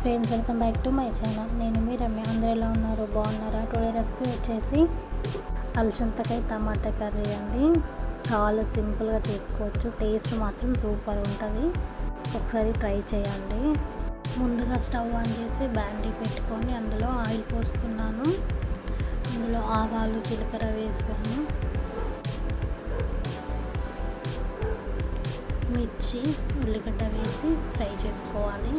Friends welcome back to my channel. నేను మీ రమ్య. అందరూ ఎలా ఉన్నారు? బాగున్నారా? టుడే రెసిపీ వచ్చేసి అలసంతకాయ టమాటా కర్రీ అండి. చాలా సింపుల్గా చేసుకోవచ్చు. టేస్ట్ మాత్రం సూపర్ ఉంటుంది. ఒకసారి ట్రై చేయండి. ముందుగా స్టవ్ ఆన్ చేసి బ్యాండీ పెట్టుకొని అందులో ఆయిల్ పోసుకున్నాను. అందులో ఆవాలు జీలకర్ర వేసాను. మిర్చి ఉల్లిగడ్డ వేసి ఫ్రై చేసుకోవాలి.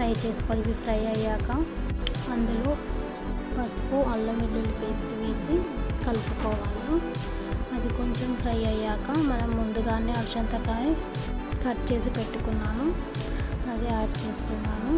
ఫ్రై చేసుకోవాలి. ఇవి ఫ్రై అయ్యాక అందులో పసుపు అల్లం వెల్లుల్లి పేస్ట్ వేసి కలుపుకోవాలి. అది కొంచెం ఫ్రై అయ్యాక మనం ముందుగానే అక్షంతకాయ కట్ చేసి పెట్టుకున్నాను. అది యాడ్ చేస్తున్నాను.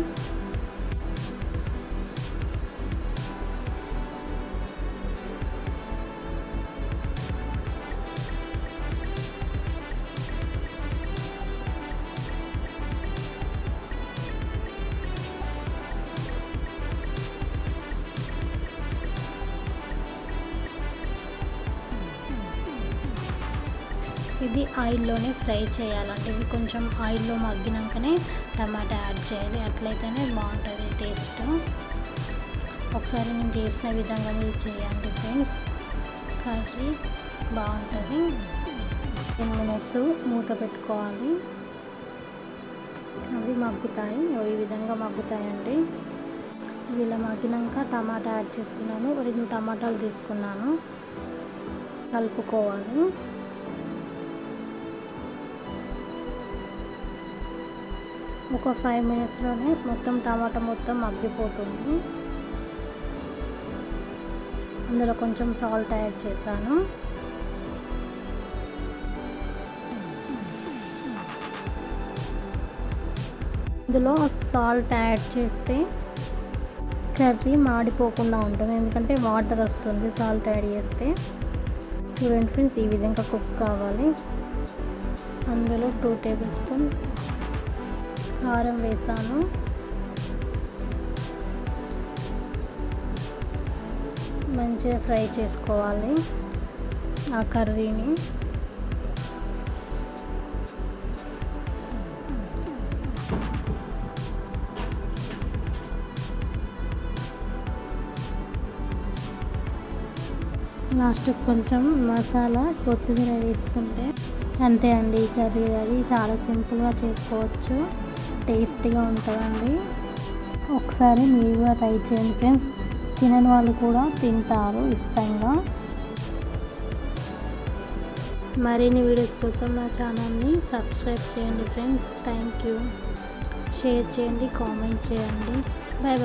ఇది ఆయిల్లోనే ఫ్రై చేయాలంటే ఇవి కొంచెం ఆయిల్లో మగ్గినాకనే టమాటా యాడ్ చేయాలి. అట్లయితేనే బాగుంటుంది టేస్ట్. ఒకసారి నేను చేసిన విధంగా మీరు చేయండి ఫ్రెండ్స్. కాసి బాగుంటుంది. టెన్ మినిట్స్ మూత పెట్టుకోవాలి. అవి మగ్గుతాయి. ఈ విధంగా మగ్గుతాయండి. ఇలా మగ్గినాక టమాటా యాడ్ చేస్తున్నాను. రెండు టమాటాలు తీసుకున్నాను. కలుపుకోవాలి. ఒక ఫైవ్ మినిట్స్లోనే మొత్తం టమాటా మొత్తం మగ్గిపోతుంది. అందులో కొంచెం సాల్ట్ యాడ్ చేశాను. ఇందులో సాల్ట్ యాడ్ చేస్తే కర్రీ మాడిపోకుండా ఉంటుంది. ఎందుకంటే వాటర్ వస్తుంది సాల్ట్ యాడ్ చేస్తే. చూడండి ఫ్రెండ్స్ ఈ విధంగా కుక్ కావాలి. అందులో టూ టేబుల్ స్పూన్ కారం వేసాను. మంచిగా ఫ్రై చేసుకోవాలి ఆ కర్రీని. లాస్ట్ కొంచెం మసాలా కొత్తిమీర వేసుకుంటే అంతే అండి ఈ కర్రీ అది చాలా సింపుల్గా చేసుకోవచ్చు. టేస్టీగా ఉంటుందండి. ఒకసారి మీరు కూడా ట్రై చేయండి ఫ్రెండ్స్. తినని వాళ్ళు కూడా తింటారు ఇష్టంగా. మరిన్ని వీడియోస్ కోసం నా ఛానల్ని సబ్స్క్రైబ్ చేయండి ఫ్రెండ్స్. Thank you. షేర్ చేయండి కామెంట్ చేయండి. Bye bye